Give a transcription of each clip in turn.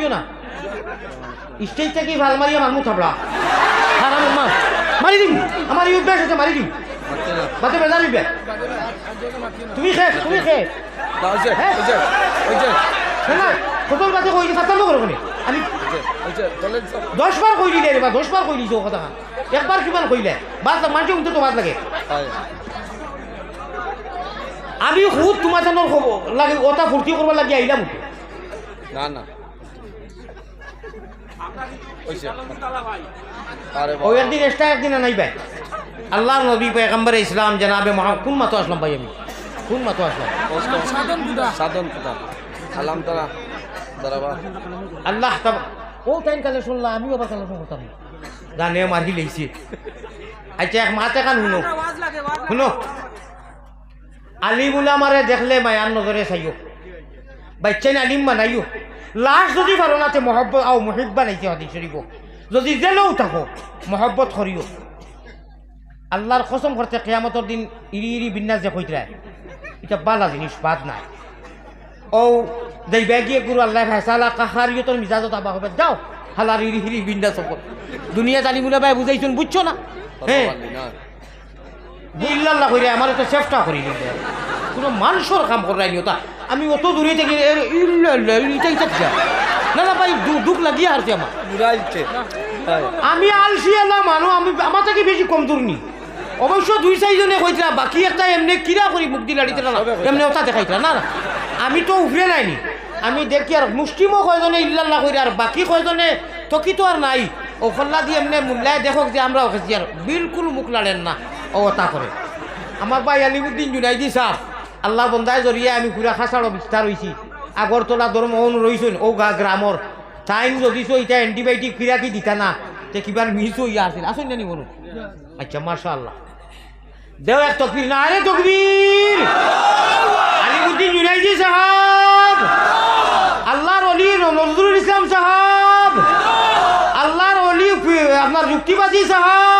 Mario না। Stage থেকে ভালো মারিয়া মারমু হারাম মা মারি দিম। আমার এই অভ্যাস আছে মারি দিম। বাতে বেজার নিবে তুমি খে তুমি খে হ্যাঁ? ওই যে, ওই যে, না? কত বাতে কই আমি। দশ বার কই দিলে রে বা দশ বার কই দিছো কথা। একবার কিমান কইলে? বাদ মানুষ উঠতে তোমার লাগে। হয়। আমি খুদ তোমার খবর লাগে ওটা ফুর্তি করবার লাগে আইলাম না না। ওই যে, আরে ও বাবা। একদিন এক্সট্রা একদিন নাই ভাই। আল্লাহ নবী পেগম্বর ইসলাম জানাবে মহা কোন মাতো আসলাম ভাই আমি? কোন মাতো আসলাম? সাধন কোথা সালাম তারা দাঁড়াবা আল্লাহ তাব ও টাইম কালে শুনলাম আমিও আবার কালে শুনতাম। গানে মারি লেছি আচ্ছা এক মাতে কান শুনো। শুনো। আলিমুলা মারে দেখলে মায়ার নজরে চাইও। বাচ্চাই আলিম বানাইও। লাস্ট যদি পারো নাতে মহব্বত আও মহিব বানাইছে হাদিস শরীফ যদি জেলেও থাকো, মহব্বত করিও আল্লাহর কসম করতে কেয়ামতর দিন ইরি ইরি বিন্যাস যে কইতরা এটা বালা জিনিস, বাদ নাই। ও দেইবা গিয়ে গুরু আল্লাহ ফেসালা কাহারিও তোর মিজাজত আবা হবে যাও। হালার ইরি হিরি বিন্যাস ওপর দুনিয়া জানি বলে ভাই বুঝাইছুন বুঝছ না? হ্যাঁ না ইল্লাল্লাহ কইরে আমার তো চেষ্টা করি কোনো মানুষের কাম করাই নিও, তা আমি অত দূরে থেকে ইটাই না না ভাই দুঃখ লাগিয়ে হারছে আমার। আমি আলসি আল্লাহ মানু আমি আমার থেকে বেশি কম দূর নি। অবশ্য দুই চারিজনে কইতরা বাকি একটা এমনি কিরা করি মুখ দি লাড়িতে না এমনি ওটা দেখাইতরা না না। আমি তো উফরে নাইনি আমি দেখি আর মুষ্টিমো কয়জনে ইল্লাল্লাহ কইরে আর বাকি কয়জনে তকি তো আর নাই। ও ফল্লা দিয়ে এমনি মূল্যায় দেখক যে আমরা ওখানে আর বিলকুল মুখ লাড়েন না। ও তা করে আমার ভাই আলিমুদ্দিন জুনাইদি সাহ আল্লাহ বন্দায় জরিয়ে আমি ঘুরা খাসাড়ো বিস্তার হয়েছি আগরতলা ধর্ম অনু রইছেন ও গা গ্রামর টাইম যদি এটা এন্টিবায়োটিক ফিরা কি দিতা না? তে কিবার মিস হইয়া আছিল। আসুন জানি মনু আচ্ছা মার্শা আল্লাহ দেও এক তকবীর না আরে তকবীর আলিমুদ্দিন জুনাইদি সাহাব আল্লাহর অলি নজরুল ইসলাম সাহাব আল্লাহর অলি আপনার যুক্তিবাদী সাহাব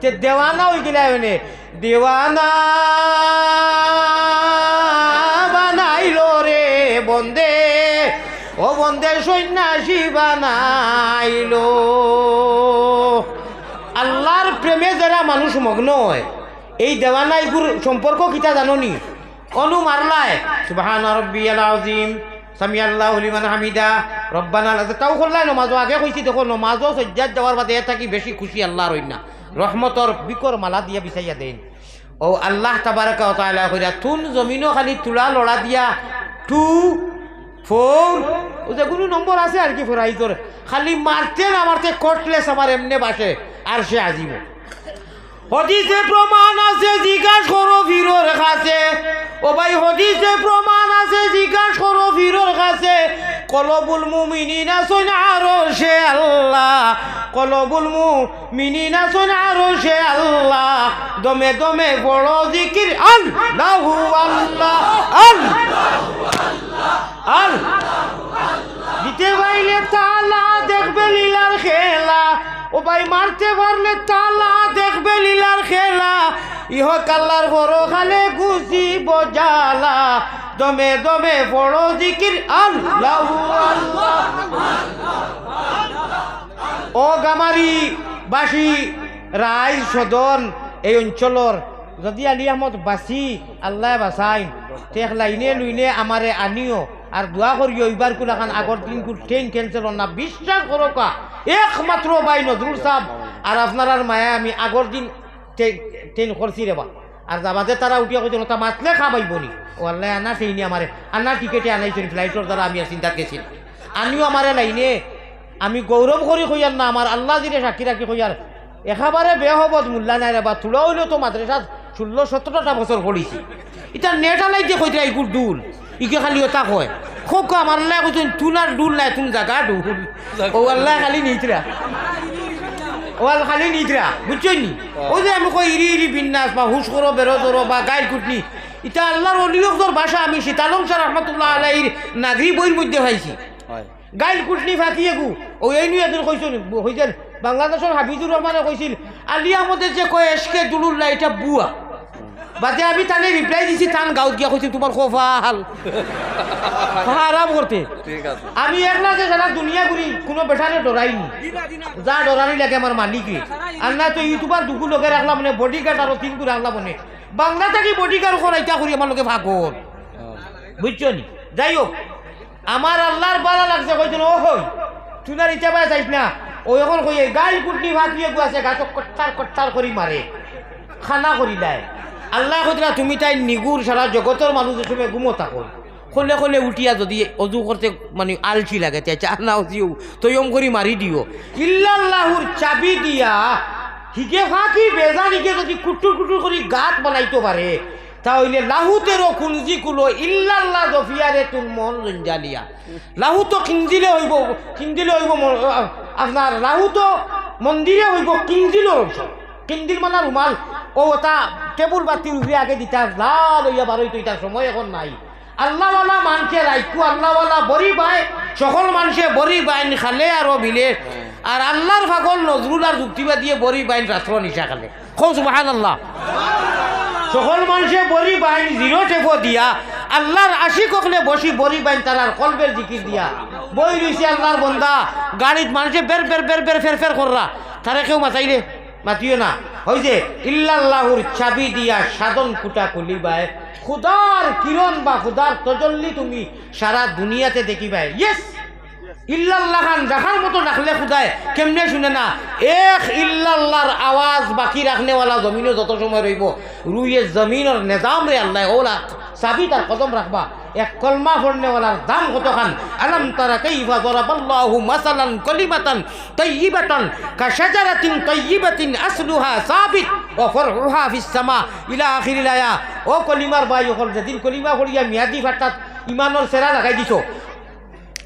তে দেওয়ানা হয়ে গেলে মানে দেওয়ানা বানাইলো রে বন্দে, ও বন্দে সন্ন্যাসী বানাইলো। আল্লাহর প্রেমে যারা মানুষ মগ্ন হয়, এই দেওয়ানাইগুর সম্পর্ক কিতা জাননি? অনু মারলায় সুবাহান রব্বিয়াল আজিম সামি আল্লাহ হামিদা, রব্বানা লাজ তাও করলাই নমাজও আগে কইছি দেখো, নমাজও সজ্জাত যাওয়ার বাদে থাকি বেশি খুশি আল্লাহর হইন। না রহমতর বিকর মালা দিয়া বিচাইয়া দেন। ও আল্লাহ তাবারাকা ও তাআলা কইরা, তুন জমিনও খালি তুলা লড়া দিয়া, টু, ফোর যে কোনো নম্বর আছে আর কি ফোরাই তোর। খালি মারতে না মারতে কটলেস আমার এমনে বাসে, আর সে আজিব। হদিসে প্রমাণ আছে, জিজ্ঞাস করো ফিরোর কাছে। ও ভাই, হদিসে প্রমাণ আছে, জিজ্ঞাস করো ফিরোর কাছে। কলবুল মুমিনিনা শোন আরও সে আল্লাহ, কলবুল শোন আরও সে আল্লাহ, দমে দমে বড় জিকির, আল্লাহ আল্লাহ আল্লাহ দিতে পাইলে তালা দেখবে লীলার খেলা, ও ভাই মারতে পারলে তালা দেখবে লীলার খেলা ইহ কাল্লার বড় খালে গুছি বজালা দমে দমে বড় জিকির আল্লাহ ও গামারি বাসি রাই সদন এই অঞ্চলর যদি আলি আহমদ বাসি আল্লাহ বাসাইন তেখ লাইনে লুইনে আমারে আনিও। আর দোয়া করিও এইবার কোন এখন আগর দিন ট্রেন ক্যান্সেল না বিশ্বাস করো কা একমাত্র বাই নজরুল সাহ আর আপনার মায়া আমি আগর দিন ট্রেন করছি রে বা। আর যাবাতে তারা উঠিয়া কইছিল তা মাতলে খাবাইব নি? ও আল্লাহ আনা সেইনি আমারে। আনা টিকেটে আনাইছেন ফ্লাইটর দ্বারা আমি আর চিন্তা গেছিল আনিও আমারে লাইনে। আমি গৌরব করি কইয়ার না আমার আল্লাহ দিলে সাক্ষী রাখি কইয়ার একেবারে বে হবত মূল্যা নাই রে বা তুলা হইলেও তো মাদ্রাসাত ষোলো সতেরোটা বছর পড়িছি এটা নেটা নেট আলাইতে কইতে ইকুর দুল ইকে খালি ওটা কয়। খোক আমার আল্লাহ কইছেন তুনার ডুল নাই তুমি জাগা ডুল ও আল্লাহ খালি নিতরা ও আল্লাহ খালি নিদ্রা বুঝছ নি? ওই যে আমি কই ইরি ইরি বিন্যাস বা হুশ করো বেরো ধরো বা গাইল কুটনি এটা আল্লাহর অলিয়কর ভাষা আমি সীতালং স্যার রহমতুল্লাহ আলাইর নাগরি বইয়ের মধ্যে পাইছি। হয়। গাইল কুটনি ফাঁকিয়ে গু ওই এই নিয়ে এদিন কইছিল হইছেন বাংলাদেশের হাফিজুর রহমানে কইছিল আলিয়া আহমদের যে কয় এসকে দুলুল্লাহ এটা বুয়া। বাদে আমি তানে রিপ্লাই দিছি তান গাঁত গিয়া কইছি তোমার খোফাল আরাম করতে ঠিক আছে। আমি একলা যে সারা দুনিয়া ঘুরি কোনো বেটারে ডরাইনি যা ডরানি লাগে আমার মালিকে। আর না। তো ইউটিউবার দুকু লোকে রাখলাম মানে বডি গার্ড আর তিন করে রাখলাম মানে। বাংলা থাকি বডি গার্ড করাইতা করি আমার লোকে ভাগর বুঝছ নি? যাই হোক আমার আল্লাহর বালা লাগছে কইছিল ও হই তুই না ইচ্ছা পাই চাইস না? ও এখন কই গাইল কুটনি ভাত দিয়ে গুয়াছে গাছ কট্টার কট্টার করি মারে খানা করি দেয় আল্লাহ কইতরা তুমি তাই নিগুর সারা জগতের মানুষ তুমি ঘুমো থাকো। খোলে খোলে উঠিয়া যদি অজু করতে মানে আলচি লাগে, তে চা না উঠিও তৈম করি মারি দিও। ইল্লাল্লাহুর চাবি দিয়া হিকে ফাঁকি বেজানিকে যদি কুটুর কুটুর করি গাত বানাইতে পারে তাহলে লাহুতেরও কুঞ্জি কুলো ইল্লাল্লাহ জফিয়ারে তুল মন জঞ্জালিয়া। লাহু তো কিঞ্জিলে হইব কিঞ্জিলে হইব আপনার লাহু তো মন্দিরে হইব কিঞ্জিলে হইব। কিন্দির মানে রুমাল ও তা টেবুল বাতি উঠে আগে দিতা লাল হইয়া বারোই তো সময় এখন নাই। আল্লাহওয়ালা মানুষে রাইকু আল্লাহওয়ালা বড়ি বাই সকল মানুষে বড়ি বাইন খালে আরও বিলে। আর আল্লাহর ফাগল নজরুল আর যুক্তিবা দিয়ে বড়ি বাইন রাত্র নিশা খালে। খোঁজ মহান আল্লাহ সকল মানুষে বড়ি বাইন জিরো টেপো দিয়া। আল্লাহর আশি কখলে বসি বড়ি বাইন তারার কলবের জিকির দিয়া। বই রইছে আল্লাহর বন্দা। গাড়িত মানুষে বের বের বের বের ফের ফের কররা তারা কেউ মাতাইলে? মাতিও না। ওই যে ইল্লাহুর চাবি দিয়া সাধন কুটা খুলিবায়, খুদার কিরণ বা খুদার তজল্লি তুমি সারা দুনিয়াতে দেখিবাই ইয়েস ইল্লাল্লাহ খান দেখার মতো রাখলে খুদায়, কেমনে শুনে না? এক ইল্লাল্লাহর আওয়াজ বাকি রাখনেওয়ালা জমিনে যত সময় রইব, রুইয়ে জমিনের নিজাম রে আল্লাহ, ওলা চাবি তার কদম রাখবা। এক কলমা ফড়নেওয়ালার দাম কত খান আলম তারা কাইফা দরাবাল্লাহু মাসালান কলিমাতান তাইয়িবাতান কাশাজারাতিন তাইয়িবাতিন আসলুহা সাবিত ও ফরউহা ফিস সামা। ইলা আখিরিল আয়া। ও কলিমার বাই হল যেদিন কলিমা ফড়িয়া মিয়াদি ফাটাত, ইমানের সেরা লাগাই দিছো।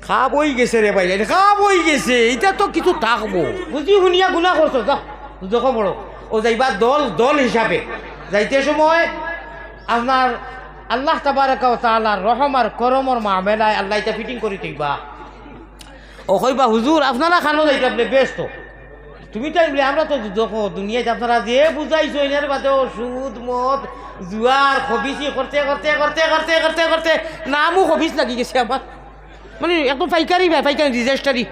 খাবই গেছে রে ভাই খাবই গেছে, এটা তো কিছু থাকব। বুঝি শুনিয়া গুণা করছ, যাও যখন বড়। ও যাইবা দল দল হিসাবে। যাইতে সময় আপনার আল্লাহ তাবারাকা তাআলার রহম আর করমর মামেলায় আল্লাহ এটা ফিটিং করে দিবা। ও কইবা, হুজুর, আপনারা খানো যাইতে আপনি ব্যস্ত। তুমি তাই বলে আমরা তো দেখো দুনিয়াতে আপনারা যে বুঝাইছো, এনার বাদেও সুদ মদ, জুয়ার, খবিসি, করতে করতে করতে করতে করতে করতে, নামও খবিস লাগি গেছে আমার। মানে একদম পাইকারি ভাই, পাইকারি রিজেস্টারি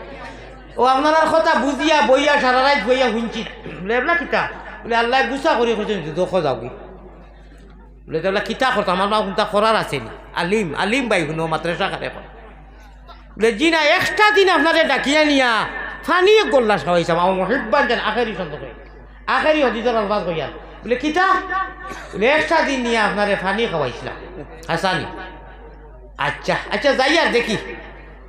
ও আপনার কথা বুঝিয়া, বইয়া, সারা রাত বইয়া শুনছি। বলে এবলা কিতা? বলে, আল্লাহ গুছা করে কৈছে দুঃখ যাও কি বলে তাহলে কিতা করতো আমার মা কোনটা করার আছে নি? আলিম আলিম বাই শুনো মাদ্রাসা কারে কর বলে জি না এক্সট্রা দিন আপনারে ডাকিয়া নিয়া ফানি গোল্লা খাওয়াইছাম আমার মহিবান যেন আখেরি সন্তোষ আখেরি হদিজর আলবাজ কইয়া বলে, কিতা? বলে এক্সট্রা দিন নিয়ে আপনারে ফানি খাওয়াইছিলাম হাসানি আচ্ছা আচ্ছা যাই আর দেখি।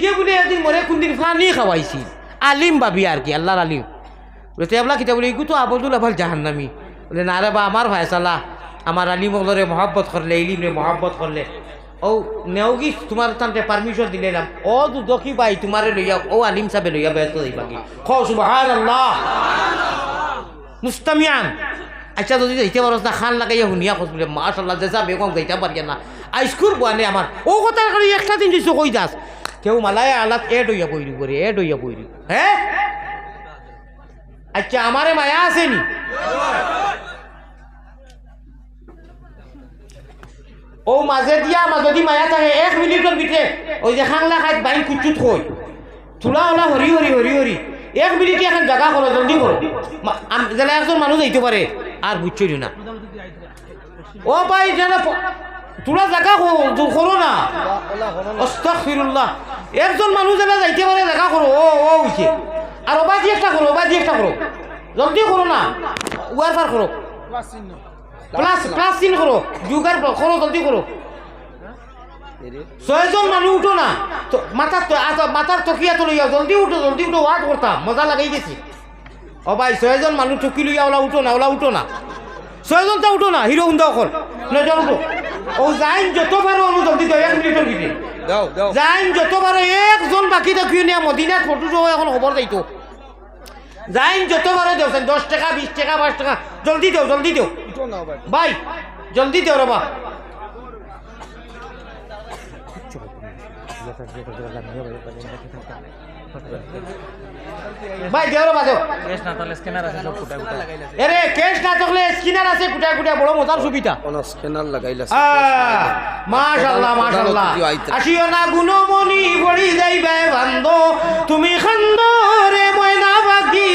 গিয়ে বলে এদিন মরে কোনদিন ফানি খাওয়াইছি। আলিম ভাবি আর কি, আল্লাহর আলিম। বলে তেবলা কিতা বলে এগুলো তো আবদুল আবাল জাহান্নামি। বলে না রে বা আমার ভাইসালা আমার আলিম ওগুলোরে মহাব্বত করলে ইলিমরে মহাব্বত করলে ও নেওগি তোমার তান্তে পারমিশন দিলাম ও দুদকি বাই তোমারে লইয়া ও আলিম সাহেব লইয়া ব্যস্ত যাইবা কি। খ সুবহান আল্লাহ মুস্তামিয়ান। আচ্ছা যদি যাইতে পারো না খান লাগাইয়া শুনিয়া খোঁজ বলে মাশাল্লাহ যে যাবে কম যাইতে পারি না আইস্কুর বোয়ানে আমার ও কথা করে একটা দিন দিছো কই দাস কেউ মালায় আলাত এড হইয়া বইরি করে এড হইয়া বইরি। হ্যাঁ আচ্ছা আমারে মায়া আসেনি ও মাঝে দিয়া মাজদি মায়া থাকে এক মিনিটের ভিতরে ওই যে খাংলা খাই বাইন কুচুত কই চুলা ওলা হরি হরি হরি হরি এক মিনিটে এখন জায়গা করো জলদি করো যেন একজন মানুষ যাইতে পারে আর বুঝছই না ও ভাই যেন তোরা জায়গা করো না অস্তাগফিরুল্লাহ একজন মানুষ যেন যাইতে পারে, দেখা করো ও ও হইছে আর ওবা দিয়ে একটা করো ওবা দিয়ে একটা করো জলদি করো না। ওয়ার ফার করো প্লাস প্লাস চিন করো যুগার করো জলদি করো ছয়জন মানুষ উঠো না। তো মাথার মাথার তকিয়া তো লইয়া জলদি উঠো জলদি উঠো। ওয়াট করতাম মজা লাগাই গেছি। ও ভাই, ছয়জন মানুষ টকি লইয়া ওলা উঠো না ওলা উঠো না। ছয়জন তো উঠো না হিরো হুন্দা অকল নজন উঠো ও যাইন যত পারো অনু জলদি তো এক মিনিটের দাও যাইন যত পারো একজন বাকি দেখিও নিয়ে মদিনাত ফটো সহ এখন খবর যাইতো যাইন যত পারো দেও দশ টাকা বিশ টাকা পাঁচ টাকা জলদি দেও জলদি দেও ভাই জলদি দেও রবা ভাই দেও রবা দেও কেস না তাহলে স্ক্যানার আছে সব ফুটা ফুটা এরে কেস না থাকলে স্কিনার আছে কুটায় কুটায় বড় মজার সুবিধা কোন স্ক্যানার লাগাইলা মাশাল্লাহ মাশাল্লাহ প্রধানমন্ত্রী আইতা। আসিও না গুণমণি বড়ি যাইবে বান্দ তুমি খান্দ রে ময়না বাকি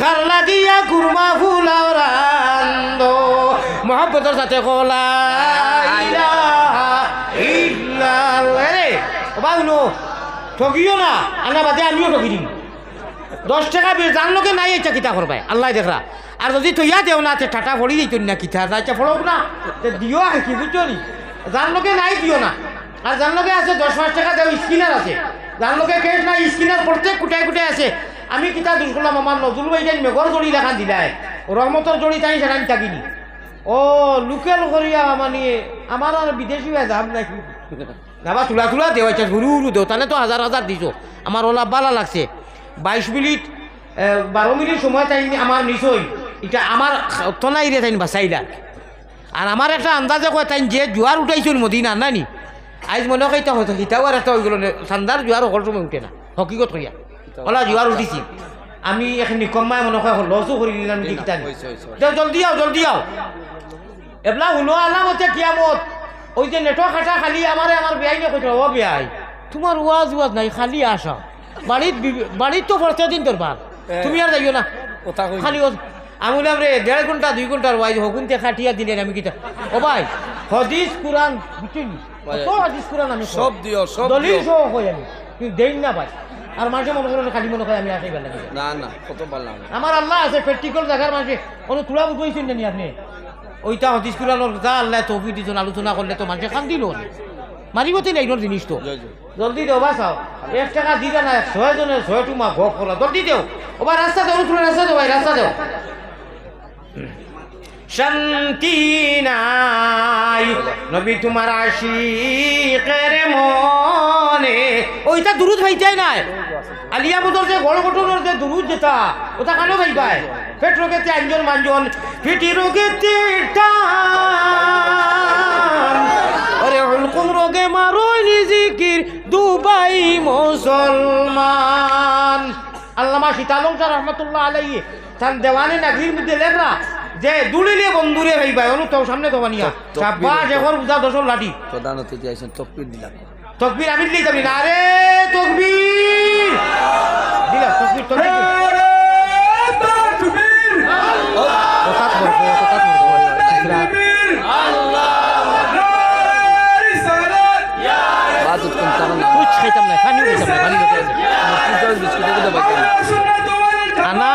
খার লাগিয়া কুরমা ফুলাও রান্দ মহব্বতের সাথে কলা ইল্লাল্লাহ। রে বাবা ঠকিও না। আনা বাদে আমিও ঠকি দিম। দশ টাকা বিল জান লোকে নাই এটা কিতা করবাই? আল্লাহ দেখরা আর যদি তৈয়া দেও না, তে টাটা ফড়ি দিত না কিতা আচ্ছা ফড়ক না, তে দিও আর কি বুঝছ নি জান লোকে নাই দিও না। আর জান লোকে আছে দশ পাঁচ টাকা দেও স্কিনার আছে। জান লোকে কেস নাই স্কিনার প্রত্যেক কুটায় কুটায় আছে। আমি কিতা দুষ করলাম আমার নজরুল ভাই যাই মেঘর জড়ি দেখান দিলাই। রহমতর জড়ি তাই সেটা আমি থাকিনি ও লোকেল করিয়া মানে আমার আর বিদেশি হয়ে যাম নাকি নাবা তুলা তুলা দেও আচ্ছা ঘুরু ঘুরু দেও তাহলে তো হাজার হাজার দিছো। আমার ওলা বালা লাগছে। বাইশ মিনিট বারো মিনিট সময় তাই আমার নিশ্চয় এটা আমার তনাই রে তাই বাসাইলা আর আমার একটা আন্দাজে কয় তাই যে জোয়ার উঠাইছিল মদিনা নানি আজ মনে হয় এটা হয়তো হিতাও আর একটা হয়ে গেল ঠান্ডার জোয়ার অকল সময় উঠে না। হকিকত হইয়া। ওলা জোয়ার উঠিছি। আমি এখন নিকম্মায় মনে হয় লসও করে নিলাম জলদি আও জলদি আও। এবলা শুনো আলামতে কিয়ামত? ওই যে নেটো খাটা খালি আমারে আমার বিয়াই নিয়ে কইছিল ও বিয়াই তোমার ওয়াজ ওয়াজ নাই খালি আসা। বাড়িত বি- বাড়িত তো ফরতে দিন তোর বাপ তুমি আর যাইও না। খালি আমি বললাম রে দেড় ঘণ্টা দুই ঘণ্টার ওয়াইজ হকুনতে খাটিয়া দিলেন আমি কিতা ও ভাই হদিস কুরআন বুঝছিনি কত হদিস কুরআন আমি। সব দিও সব দলিল সহ কই আমি। কিন্তু দেই না ভাই। আর মানুষে মনে করেন খালি মনে করে আমি লাগে না না কত পারলাম আমার আল্লাহ আছে প্র্যাকটিক্যাল জায়গার মানুষে কোনো তুলা বুঝাইছেন জানি আপনি। ওইটা হদিস কুরানোর যা আল্লাহ তৌফিক দিয়েছেন আলোচনা করলে তো মানুষে খান দিল মারিবতে নাই নোর জিনিস তো জলদি দেও বা চাও এক টাকা দিবে না ছয় জনে ছয় টুমা ভোগ করা জলদি দেও ওবার রাস্তা দেও তুলে রাস্তা দেও ভাই রাস্তা দেও শান্তি নাই নবী তোমার আশিকের মনে। ওইটা দুরুদ ভাইতাই নাই? আলিয়া মুদর যে গড় গঠনের যে দুরুদ যেটা ওটা কেন ভাইবাই পেট রোগেতে আঞ্জন মাঞ্জন পিটি টান ওরে হুলকুম রোগে মারোই নিজিকির দুবাই মুসলমান। আল্লামা সীতালং স্যার রহমতুল্লাহ আলাই তার দেওয়ানে নাগির মধ্যে লেখরা যে দুলিলে বন্ধুরে ভাইবাই অনু তো সামনে তো বানিয়া। সাব্বাস এখন উজা দশর লাঠি। প্রধান অতিথি তকবির দিলাম। তকবির আমি যাবি না। আরে তকবির! দিলাম তকবির তকবির হঠাৎ বলব, হঠাৎ বলব। বাদ উৎকম তারা না কুছ খাইতাম না পানিও খাইতাম না পানি খেতে আছে। পূজার বিস্কুট এগুলো বাইকে আনা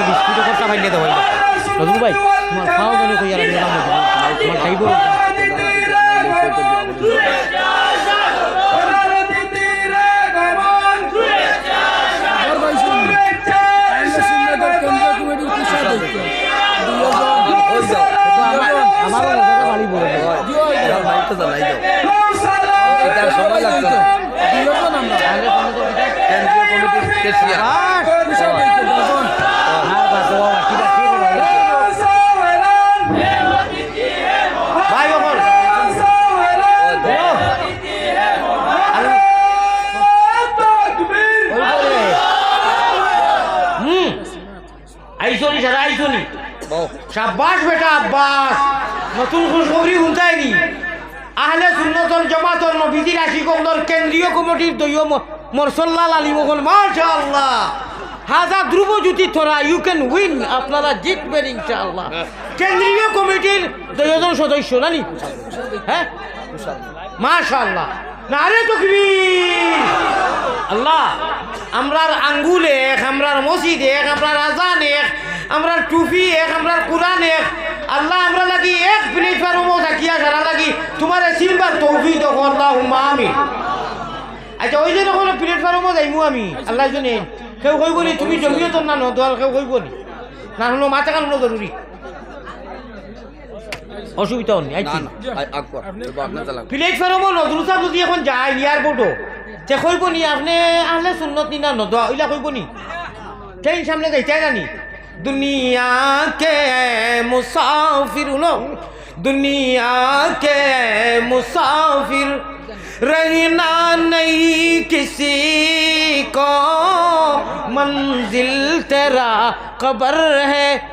লিটার বিস্কুট কথা ভাইলে দেওয়া নজরুল ভাই তোমার খাওয়া দাওয়া কই আর আমি নাম বলব। তোমার খাইব ওই যাও আমারও কথা বাড়ি বলে দেবো। এবার মাইকটা জ্বালাই দাও এটা সময় লাগতো আগে সামনে তো এটা- কেন্দ্রীয় কমিটির কেশিয়া আস! আর বাদ দাও, বাকি বাকি বলো। ভাই ওপর আমি ওই করে। হুম আইসনি সারা আইসনি বউ সাব্বাস আব্বাস নতুন খুশখবরি শুনতাইনি আহলে সুন্নতল জমাতল নবীজির আশিক কেন্দ্রীয় কমিটির দলীয় মরসল্লাল আলী মোগল, মাশাআল্লাহ। হাজা ধ্রুব জ্যোতি থরা ইউ ক্যান উইন আপনারা জিতবেন ইনশাআল্লাহ। কেন্দ্রীয় কমিটির দুজন সদস্য, নানি? হ্যাঁ? মাশাআল্লাহ। নারে তকবীর। আল্লাহ, আমরার আঙ্গুল এক, আমরার মসজিদ এক, আমরার আজান এক, আমরার টুপি এক, আমরার কোরআন এক আল্লাহ আমরা লাগি এক মিনিট প্লেটফর্মও থাকিয়া সারা লাগি তোমার সিলবার তৌফি তখন আল্লাহ আমি আচ্ছা ওই যে তখন প্লেটফর্মও যাইমু আমি আল্লাহ জনে কেউ কইব নি তুমি জমিও তোর না নদোয়াল? কেউ কইব নি। না হলো মাথা কানো জরুরি। অসুবিধা নেই না আইছি। না আ- আকবর এবার আপনার চালাক প্লেটফর্মও নজরুল সাহেব যদি এখন যায় এয়ারপোর্টও তে কইব নি আপনি আহলে সুন্নত নি না নদোয়া? ওইলা কইব নি। ট্রেন সামনে যাইতে জানি। दुनिया के मुसाफिर दुनिया के मुसाफिर। रहना नहीं किसी को। मंजिल तेरा कबर है।